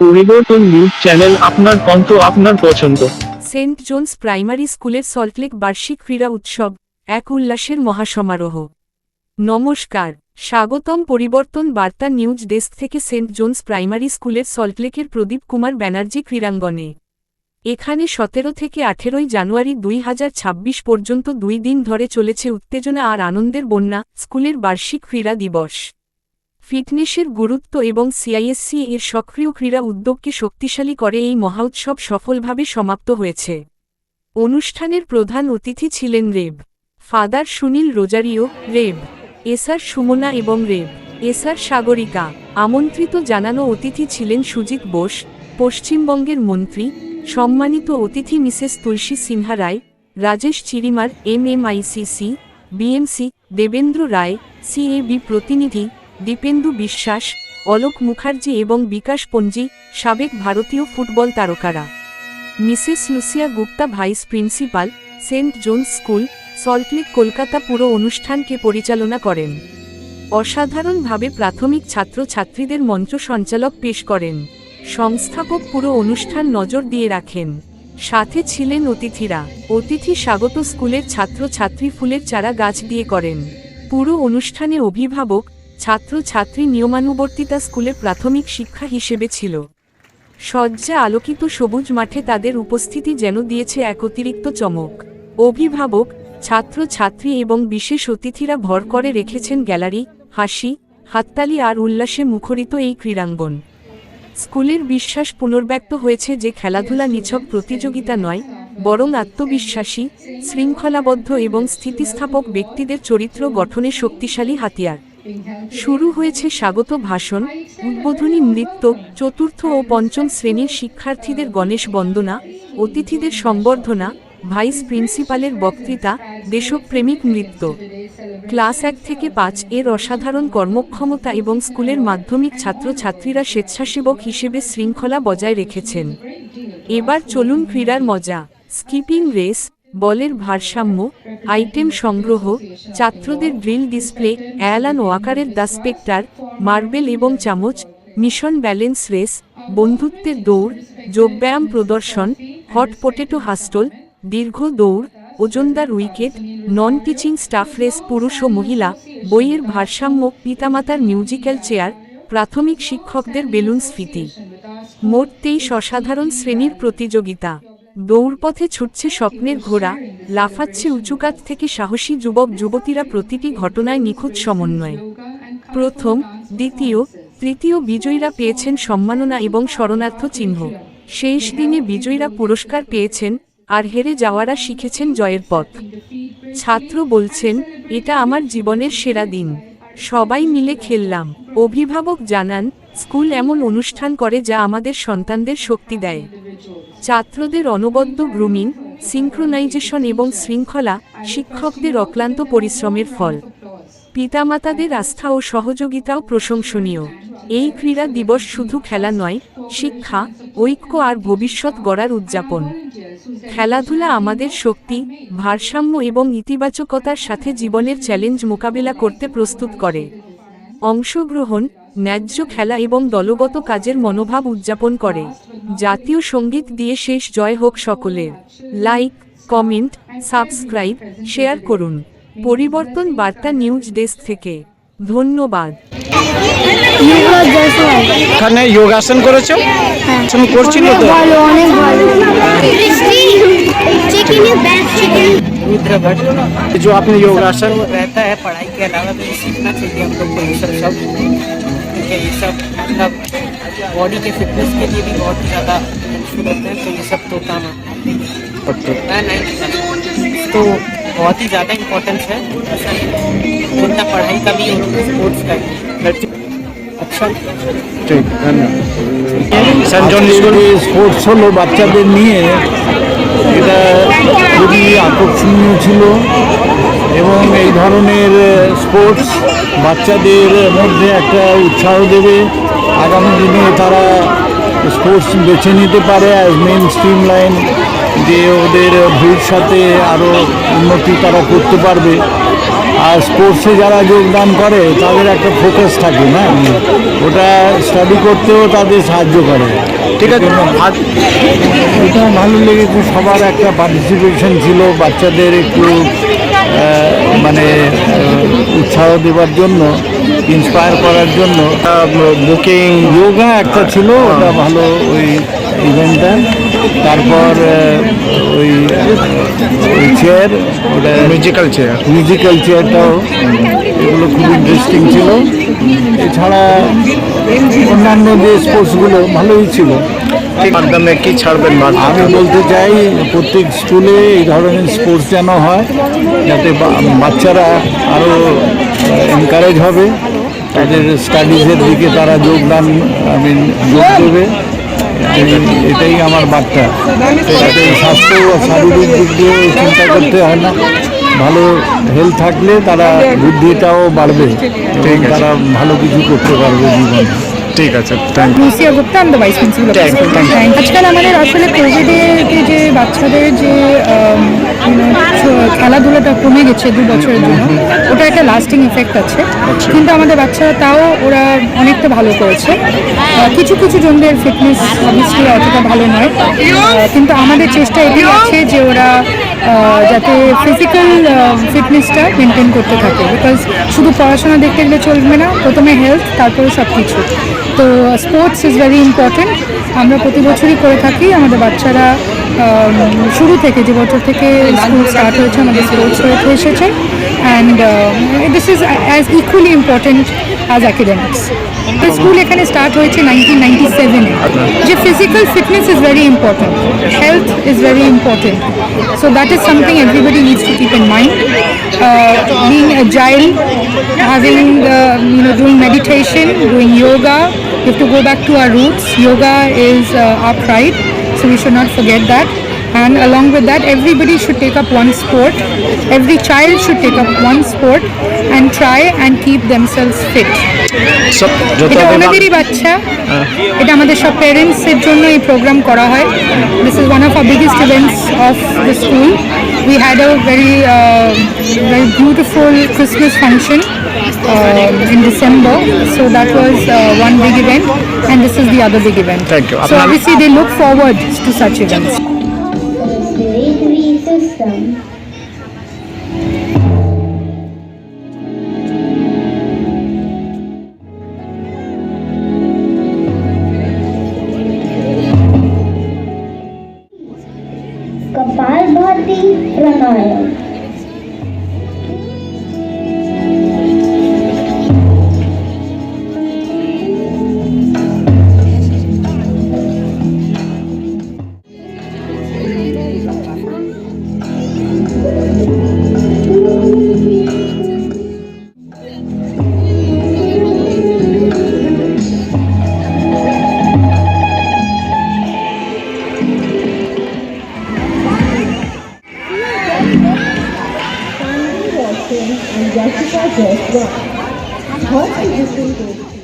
পরিবর্তন news channel আপনার আপনার পছন্দ। সেন্ট জোন্স প্রাইমারি স্কুলের সল্টলেক বার্ষিক ক্রীড়া উৎসব, এক উল্লাসের মহাসমারোহ। নমস্কার, স্বাগতম পরিবর্তন বার্তা নিউজ ডেস্ক থেকে সেন্ট জোন্স প্রাইমারি স্কুলের সল্টলেকের প্রদীপ কুমার ব্যানার্জি ক্রীড়াঙ্গনে। এখানে সতেরো থেকে আঠেরোই জানুয়ারি দুই হাজার ছাব্বিশ পর্যন্ত দুই দিন ধরে চলেছে উত্তেজনা আর আনন্দের বন্যা, স্কুলের বার্ষিক ক্রীড়া দিবস। ফিটনেসের গুরুত্ব এবং সিআইএসসি এর সক্রিয় ক্রীড়া উদ্যোগকে শক্তিশালী করে এই মহোৎসব সফলভাবে সমাপ্ত হয়েছে। অনুষ্ঠানের প্রধান অতিথি ছিলেন Rev. Father Sunil Rosario, Rev. SR Sumana এবং রেব। এসআর সাগরিকা। আমন্ত্রিত জানানো অতিথি ছিলেন সুজিত বোস, পশ্চিমবঙ্গের মন্ত্রী, সম্মানিত অতিথি Mrs Tulsi Sinha Roy, Rajesh Chirimar, MMICC BMC Debendra Roy, CAB প্রতিনিধি দীপেন্দু বিশ্বাস, অলোক মুখার্জি এবং বিকাশ পঞ্জি, সাবেক ভারতীয় ফুটবল তারকারা। Mrs Lucia Gupta vice principal, Saint Jones school, Salt Lake, Kolkata পুরো অনুষ্ঠানকে পরিচালনা করেন। অসাধারণভাবে প্রাথমিক ছাত্রছাত্রীদের মঞ্চ সঞ্চালক পেশ করেন। সংস্থাপক পুরো অনুষ্ঠান নজর দিয়ে রাখেন। সাথে ছিলেন অতিথিরা। অতিথি স্বাগত স্কুলের ছাত্রছাত্রী ফুলের চারা গাছ দিয়ে করেন। পুরো অনুষ্ঠানে অভিভাবক ছাত্রছাত্রী নিয়মানুবর্তিতা স্কুলে প্রাথমিক শিক্ষা হিসেবে ছিল। সজ্জা আলোকিত সবুজ মাঠে তাদের উপস্থিতি যেন দিয়েছে এক অতিরিক্ত চমক। অভিভাবক ছাত্র ছাত্রী এবং বিশেষ অতিথিরা ভর করে রেখেছেন গ্যালারি, হাসি, হাততালি আর উল্লাসে মুখরিত এই ক্রীড়াঙ্গন। স্কুলের বিশ্বাস পুনর্ব্যক্ত হয়েছে যে খেলাধুলা নিছক প্রতিযোগিতা নয়, বরং আত্মবিশ্বাসী, শৃঙ্খলাবদ্ধ এবং স্থিতিস্থাপক ব্যক্তিদের চরিত্র গঠনে শক্তিশালী হাতিয়ার। শুরু হয়েছে স্বাগত ভাষণ, উদ্বোধনী নৃত্য, চতুর্থ ও পঞ্চম শ্রেণির শিক্ষার্থীদের গণেশ বন্দনা, অতিথিদের সংবর্ধনা, ভাইস প্রিন্সিপালের বক্তৃতা, দেশপ্রেমিক নৃত্য। ক্লাস এক থেকে পাঁচ এর অসাধারণ কর্মক্ষমতা এবং স্কুলের মাধ্যমিক ছাত্রছাত্রীরা স্বেচ্ছাসেবক হিসেবে শৃঙ্খলা বজায় রেখেছেন। এবার চলুন ক্রীড়ার মজা। স্কিপিং রেস বলের ভারসাম্য আইটেম সংগ্রহ, ছাত্রদের ড্রিল ডিসপ্লে অ্যালান ওয়াকারের দ্য স্পেক্টার মার্বেল এবং চামচ মিশন ব্যালেন্স রেস বন্ধুত্বের দৌড়, যোগব্যায়াম প্রদর্শন হট পোটেটো হাস্টল দীর্ঘ দৌড়, ওজনদার wicket non teaching staff race পুরুষ ও মহিলা, বইয়ের ভারসাম্য, পিতামাতার মিউজিক্যাল চেয়ার প্রাথমিক শিক্ষকদের বেলুন স্ফীতি মোট তেইশ অসাধারণ শ্রেণির প্রতিযোগিতা। দৌড়পথে ছুটছে স্বপ্নের ঘোড়া, লাফাচ্ছে উঁচুকাত থেকে সাহসী যুবক যুবতীরা প্রতিটি ঘটনায় নিখুঁত সমন্বয়। প্রথম, দ্বিতীয়, তৃতীয় বিজয়ীরা পেয়েছেন সম্মাননা এবং শরণার্থ চিহ্ন। শেষ দিনে বিজয়ীরা পুরস্কার পেয়েছেন আর হেরে যাওয়ারা শিখেছেন জয়ের পথ। ছাত্র বলছেন, এটা আমার জীবনের সেরা দিন। সবাই মিলে খেললাম। অভিভাবক জানান, স্কুল এমন অনুষ্ঠান করে যা আমাদের সন্তানদের শক্তি দেয়। ছাত্রদের অনবদ্য গ্রুমিং সিঙ্ক্রোনাইজেশন এবং শৃঙ্খলা শিক্ষকদের অক্লান্ত পরিশ্রমের ফল। পিতামাতাদের আস্থা ও সহযোগিতাও প্রশংসনীয়। এই ক্রীড়া দিবস শুধু খেলা নয়, শিক্ষা, ঐক্য আর ভবিষ্যৎ গড়ার উদযাপন। খেলাধুলা আমাদের শক্তি, ভারসাম্য এবং ইতিবাচকতার সাথে জীবনের চ্যালেঞ্জ মোকাবেলা করতে প্রস্তুত করে। অংশগ্রহণ ন্যায্য খেলা এবং দলগত কাজের মনোভাব উদযাপন করে জাতীয় সঙ্গীত দিয়ে শেষ জয় হোক সকলের লাইক কমেন্ট সাবস্ক্রাইব শেয়ার করুন পরিবর্তন বার্তা নিউজ ডেস্ক থেকে ধন্যবাদ ইউবরাজ জয়সওয়াল এখানে যোগাসন করেছো হ্যাঁ আসন করছিল অনেক তো ভালো অনেক ভালো चिकन या बैग चिकन रुद्रभट जो आपने योगासन रहता है पढ़ाई के अलावा भी सीखना चाहिए हम लोग को ये सब सब ठीक है ये सब मतलब बॉडी के फिटनेस के लिए भी बहुत ही ज़्यादा हेल्पफुल होते हैं तो ये सब तो काम आते ही हैं। मैं नहीं तो बहुत ही ज़्यादा इम्पोर्टेंस है ऐसा ही जितना पढ़ाई का भी और स्पोर्ट्स का भी अच्छा ঠিক ধন্যবাদ সেন্ট জন স্কুল স্পোর্টস হলো বাচ্চাদের নিয়ে এটা খুবই আকর্ষণীয় ছিল এবং এই ধরনের স্পোর্টস বাচ্চাদের মধ্যে একটা উৎসাহ দেবে। আগামী দিনে তারা স্পোর্টস বেছে নিতে পারে অ্যাজ মেন স্ট্রিম লাইন যে ওদের ভবিষ্যতে আরও উন্নতি তারা করতে পারবে। আর স্পোর্টসে যারা যোগদান করে তাদের একটা ফোকাস থাকে না? ওটা স্টাডি করতেও তাদের সাহায্য করে। ঠিক আছে। এটা ভালো লেগেছে সবার একটা পার্টিসিপেশন ছিল বাচ্চাদের একটু মানে উৎসাহ দেওয়ার জন্য ইন্সপায়ার করার জন্য বুকিং যোগা একটা ছিল ওটা ভালো ওই ইভেন্টটা তারপর ওই ওই চেয়ার ওটা মিউজিক্যাল চেয়ার মিউজিক্যাল চেয়ারটাও এগুলো খুব ইন্টারেস্টিং ছিল। এছাড়া অন্যান্য যে স্পোর্টসগুলো ভালোই ছিল। মাধ্যমে কি ছাড়বেন? আমি বলতে চাই প্রত্যেক স্কুলে এই ধরনের স্পোর্টস যেন হয় যাতে বাচ্চারা আরও এনকারেজ হবে তাদের স্টাডিজের দিকে তারা যোগদান আমি যোগ দেবে। এটাই আমার বার্তা। যাতে স্বাস্থ্য ও শারীরিক দিক দিয়ে চিন্তা করতে হয় না। ভালো হেলথ থাকলে তারা বুদ্ধিটাও বাড়বে তারা ভালো কিছু করতে পারবে জীবনে। ঠিক আছে থ্যাংক গুপ্তা আমি ভাইস প্রিন্সিপাল আজকাল আমাদের আসলে কোভিডের যে বাচ্চাদের যে ছ- খেলাধুলাটা কমে গেছে দু বছরের জন্য ওটা একটা লাস্টিং ইফেক্ট আছে। কিন্তু আমাদের বাচ্চারা তাও ওরা অনেকটা ভালো করেছে। কিছু কিছু জনদের ফিটনেস অবভিয়াসলি অতটা ভালো নয়। কিন্তু আমাদের চেষ্টা এটাই আছে যে ওরা যাতে ফিজিক্যাল ফিটনেসটা মেনটেন করতে থাকে। বিকজ শুধু পড়াশোনা দেখতে গেলে চলবে না, প্রথমে হেলথ তারপরে সব কিছু তো স্পোর্টস ইজ ভেরি ইম্পর্টেন্ট আমরা প্রতি বছরই করে থাকি। আমাদের বাচ্চারা শুরু থেকে যে বছর থেকে স্কুল স্টার্ট হয়েছে, আমাদের স্পোর্টস হয়ে এসেছে। And this is as equally important as academics school এখানে স্টার্ট হয়েছে নাইনটিন নাইনটি সেভেনে যে physical fitness is very important health is very important so that is something everybody needs to keep in mind being agile, having the, you know, doing meditation, doing yoga. We have to go back to our roots. Yoga is uh, our pride, so we should not forget that. And along with that, everybody should take up one sport. Every child should take up one sport and try and keep themselves fit. সব যত এটা অভিভাবক- ওনাদেরই বাচ্চা এটা আমাদের সব প্যারেন্টসের জন্য এই প্রোগ্রাম করা হয় this is one of our biggest events of the school we had a very very beautiful Christmas function in December. So that was uh, one big event, and this is the other big event. Thank you. So Apna- obviously they look forward to such events. 嗯对对。团体的速度